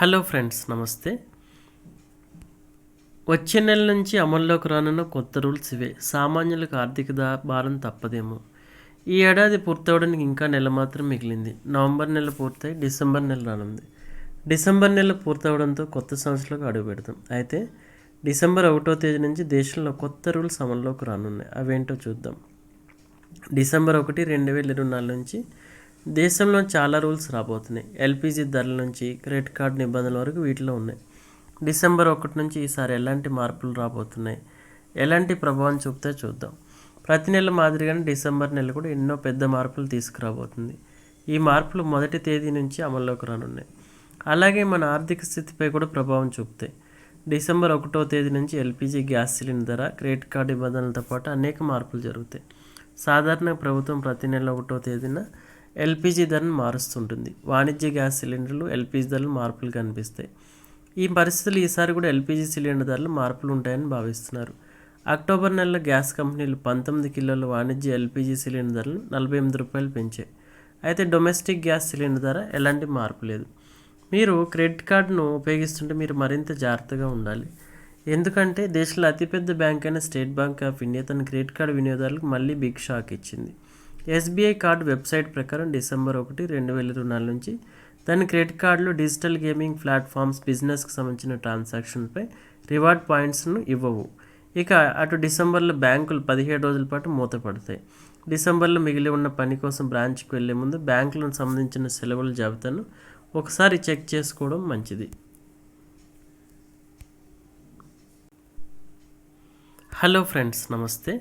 Hello friends నమస్తే. వచ్చే నెల నుంచి అమల్లోకి రానున్న కొత్త రూల్స్ ఇవే. సామాన్యులకు ఆర్థిక దా- భారం తప్పదేమో. ఈ ఏడాది పూర్తవడానికి ఇంకా నెల మాత్రం మిగిలింది. నవంబర్ నెల పూర్తయి డిసెంబర్ నెల రానుంది. డిసెంబర్ నెల పూర్తవడంతో కొత్త సంవత్సరంలోకి అడుగు పెడతాం. అయితే డిసెంబర్ ఒకటో తేదీ నుంచి దేశంలో కొత్త రూల్స్ అమల్లోకి రానున్నాయి. అవేంటో చూద్దాం. డిసెంబర్ ఒకటి రెండు వేల ఇరవై నాలుగు నుంచి దేశంలో చాలా రూల్స్ రాబోతున్నాయి. ఎల్పిజి ధరల నుంచి క్రెడిట్ కార్డ్ నిబంధనల వరకు వీటిలో ఉన్నాయి. డిసెంబర్ ఒకటి నుంచి ఈసారి ఎలాంటి మార్పులు రాబోతున్నాయి? ఎలాంటి ప్రభావం చూపితే చూద్దాం. ప్రతి నెల మాదిరిగానే డిసెంబర్ నెల కూడా ఎన్నో పెద్ద మార్పులు తీసుకురాబోతుంది. ఈ మార్పులు మొదటి తేదీ నుంచి అమల్లోకి రానున్నాయి. అలాగే మన ఆర్థిక స్థితిపై కూడా ప్రభావం చూపుతాయి. డిసెంబర్ ఒకటో తేదీ నుంచి ఎల్పిజి గ్యాస్ సిలిండర్ ధర క్రెడిట్ కార్డు నిబంధనలతో పాటు అనేక మార్పులు జరుగుతాయి. సాధారణ ప్రభుత్వం ప్రతి నెల ఒకటో తేదీన ఎల్పిజి ధరను మారుస్తుంటుంది. వాణిజ్య గ్యాస్ సిలిండర్లు ఎల్పిజి ధరలు మార్పులు కనిపిస్తాయి. ఈ పరిస్థితులు ఈసారి కూడా ఎల్పిజి సిలిండర్ ధరలు మార్పులు ఉంటాయని భావిస్తున్నారు. అక్టోబర్ నెలలో గ్యాస్ కంపెనీలు పంతొమ్మిది కిలోల వాణిజ్య ఎల్పిజి సిలిండర్ ధరలు నలభై ఎనిమిది రూపాయలు పెంచాయి. అయితే డొమెస్టిక్ గ్యాస్ సిలిండర్ ధర ఎలాంటి మార్పు లేదు. మీరు క్రెడిట్ కార్డును ఉపయోగిస్తుంటే మీరు మరింత జాగ్రత్తగా ఉండాలి. ఎందుకంటే దేశంలో అతిపెద్ద బ్యాంక్ అయిన స్టేట్ బ్యాంక్ ఆఫ్ ఇండియా తన క్రెడిట్ కార్డు వినియోగదారులకు మళ్ళీ బిగ్ షాక్ ఇచ్చింది. ఎస్బీఐ కార్డు వెబ్సైట్ ప్రకారం డిసెంబర్ ఒకటి రెండు వేల ఇరవై నాలుగు నుంచి దాని క్రెడిట్ కార్డులు డిజిటల్ గేమింగ్ ప్లాట్ఫామ్స్ బిజినెస్కి సంబంధించిన ట్రాన్సాక్షన్పై రివార్డ్ పాయింట్స్ను ఇవ్వవు. ఇక అటు డిసెంబర్లో బ్యాంకులు పదిహేడు రోజుల పాటు మూతపడతాయి. డిసెంబర్లో మిగిలి ఉన్న పని కోసం బ్రాంచ్కి వెళ్ళే ముందు బ్యాంకులకు సంబంధించిన సెలవుల జాబితాను ఒకసారి చెక్ చేసుకోవడం మంచిది. హలో ఫ్రెండ్స్ నమస్తే.